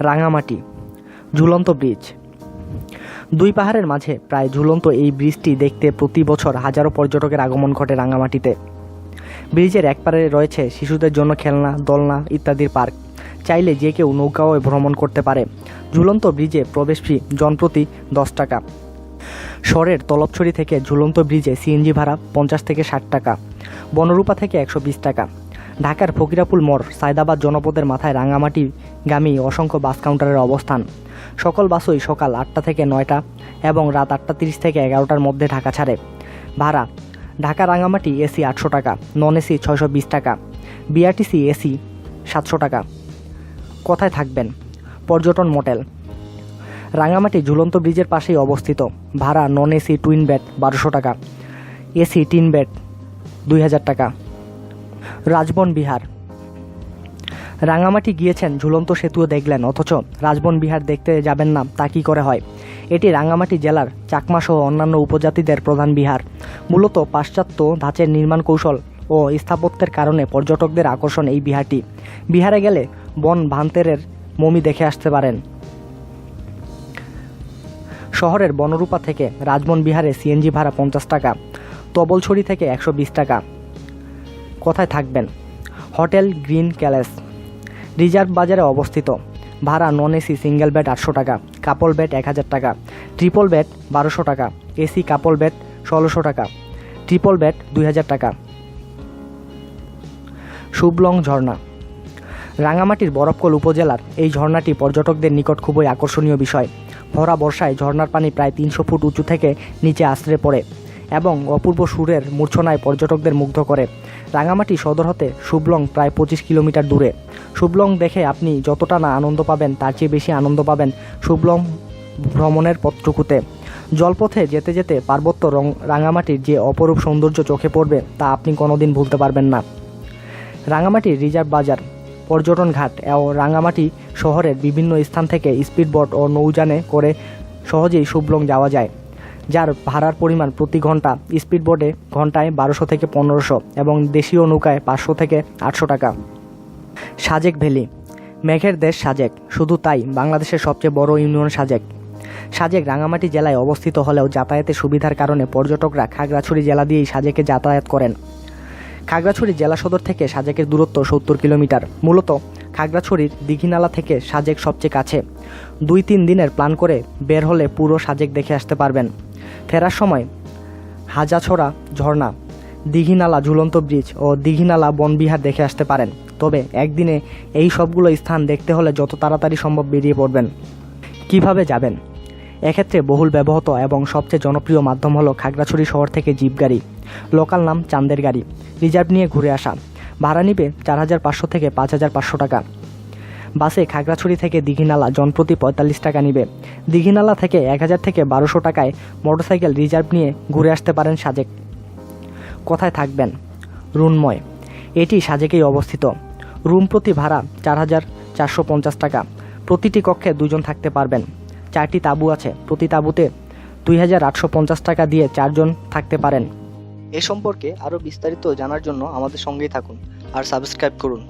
রাঙামাটি, ঝুলন্ত ব্রিজ। দুই পাহাড়ের মাঝে প্রায় ঝুলন্ত এই ব্রিজটি দেখতে প্রতি বছর হাজারো পর্যটকের আগমন ঘটে রাঙামাটিতে। ব্রিজের এক পারে রয়েছে শিশুদের জন্য খেলনা, দোলনা ইত্যাদির পার্ক। চাইলে যে কেউ নৌকাও ভ্রমণ করতে পারে। ঝুলন্ত ব্রিজে প্রবেশ ফি জনপ্রতি দশ টাকা। শহরের তলবছড়ি থেকে ঝুলন্ত ব্রিজে সিএনজি ভাড়া পঞ্চাশ থেকে ষাট টাকা। বনরূপা থেকে একশো বিশ টাকা। ঢাকার ফকিরাপুল মোড় সায়দাবাদ জনপদের মাথায় রাঙামাটি গামী অসংখ্য বাস কাউন্টারের অবস্থান। সকল বাসই সকাল আটটা থেকে নয়টা এবং রাত আটটা তিরিশ থেকে এগারোটার মধ্যে ঢাকা ছাড়ে। ভাড়া, ঢাকা রাঙামাটি এসি আটশো টাকা, নন এসি ছয়শো বিশ টাকা, বিআরটিসি এসি সাতশো টাকা। কোথায় থাকবেন? পর্যটন মোটেল। রাঙামাটি ঝুলন্ত ব্রিজের পাশেই অবস্থিত। ভাড়া, নন এসি, টুইন বেড বারোশো টাকা, এসি টিন বেড দুই হাজার টাকা। রাজবন বিহার। রাঙামাটি গিয়েছেন, ঝুলন্ত সেতুও দেখলেন, অথচ রাজবন বিহার দেখতে যাবেন না, তা কী করে হয়? এটি রাঙামাটি জেলার চাকমা সহ অন্যান্য উপজাতিদের প্রধান বিহার। মূলত পাশ্চাত্য ধাঁচের নির্মাণ কৌশল ও স্থাপত্যের কারণে পর্যটকদের আকর্ষণ এই বিহারটি। বিহারে গেলে বন ভান্তেরের মমি দেখে আসতে পারেন। শহরের বনরূপা থেকে রাজবন বিহারে সিএনজি ভাড়া পঞ্চাশ টাকা, তবলছড়ি থেকে একশো বিশ টাকা কোথায় থাকবেন? হোটেল গ্রিন ক্যালেস রিজার্ভ বাজারে অবস্থিত। ভাড়া নন এসি সিঙ্গেল বেড আটশো টাকা, কাপল বেড এক হাজার টাকা, ট্রিপল বেড বারোশো টাকা, এসি কাপল বেড ষোলোশো টাকা, ট্রিপল বেড দুই হাজার টাকা। শুভলং ঝর্ণা। রাঙামাটির বরফকল উপজেলার এই ঝর্ণাটি পর্যটকদের নিকট খুবই আকর্ষণীয় বিষয়। ভরা বর্ষায় ঝর্ণার পানি প্রায় তিনশো ফুট উঁচু থেকে নিচে আশ্রে পড়ে। এবং অপূর্ব সুরের মূর্ছনায় পর্যটকদের মুগ্ধ করে। রাঙামাটি সদর হতে শুভলং প্রায় পঁচিশ কিলোমিটার দূরে। শুভলং দেখে আপনি যতটা না আনন্দ পাবেন, তার চেয়ে বেশি আনন্দ পাবেন শুভলং ভ্রমণের পথটুকুতে জলপথে যেতে যেতে পার্বত্য রং রাঙামাটির যে অপরূপ সৌন্দর্য চোখে পড়বে, তা আপনি কোনোদিন ভুলতে পারবেন না। রাঙামাটির রিজার্ভ বাজার, পর্যটন ঘাট ও রাঙামাটি শহরের বিভিন্ন স্থান থেকে স্পিডবোট ও নৌযানে করে সহজেই শুভলং যাওয়া যায়। যার ভাড়ার পরিমাণ প্রতি ঘণ্টা স্পিডবোটে ঘন্টায় বারোশো থেকে পনেরোশো এবং দেশীয় নৌকায় পাঁচশো থেকে আটশো টাকা। সাজেক ভ্যালি। মেঘের দেশ সাজেক। শুধু তাই, বাংলাদেশের সবচেয়ে বড় ইউনিয়ন সাজেক। সাজেক রাঙামাটি জেলায় অবস্থিত হলেও যাতায়াতের সুবিধার কারণে পর্যটকরা খাগড়াছড়ি জেলা দিয়েই সাজেকে যাতায়াত করেন। খাগড়াছড়ি জেলা সদর থেকে সাজেকের দূরত্ব সত্তর কিলোমিটার। মূলত খাগড়াছড়ির দীঘিনালা থেকে সাজেক সবচেয়ে কাছে। দুই তিন দিনের প্ল্যান করে বের হলে পুরো সাজেক দেখে আসতে পারবেন। ফেরার সময় হাজাছড়া, ঝর্ণা, দীঘিনালা ঝুলন্ত ব্রিজ ও দীঘিনালা বনবিহার দেখে আসতে পারেন। তবে একদিনে এই সবগুলো স্থান দেখতে হলে যত তাড়াতাড়ি সম্ভব বেরিয়ে পড়বেন। কীভাবে যাবেন? এক্ষেত্রে বহুল ব্যবহৃত এবং সবচেয়ে জনপ্রিয় মাধ্যম হলো খাগড়াছড়ি শহর থেকে জিপ গাড়ি। লোকাল নাম চান্দের গাড়ি। রিজার্ভ নিয়ে ঘুরে আসা। ভাড়া নিবে চার হাজার পাঁচশো থেকে পাঁচ হাজার পাঁচশো টাকা। বাসে খাগড়াছড়ি থেকে দীঘিনালা জনপ্রতি পঁয়তাল্লিশ টাকা নিবে। দীঘিনালা থেকে এক হাজার থেকে বারোশো টাকায় মোটরসাইকেল রিজার্ভ নিয়ে ঘুরে আসতে পারেন সাজেক। কোথায় থাকবেন, রুনময়। এটি সাজেকেই অবস্থিত। রুম প্রতি ভাড়া চার হাজার চারশো পঞ্চাশ টাকা। প্রতিটি কক্ষে দুজন থাকতে পারবেন। চারটি তাঁবু আছে। প্রতি তাঁবুতে দুই হাজার আটশো পঞ্চাশ টাকা দিয়ে চারজন থাকতে পারেন। এ সম্পর্কে আরও বিস্তারিত জানার জন্য আমাদের সঙ্গেই থাকুন আর সাবস্ক্রাইব করুন।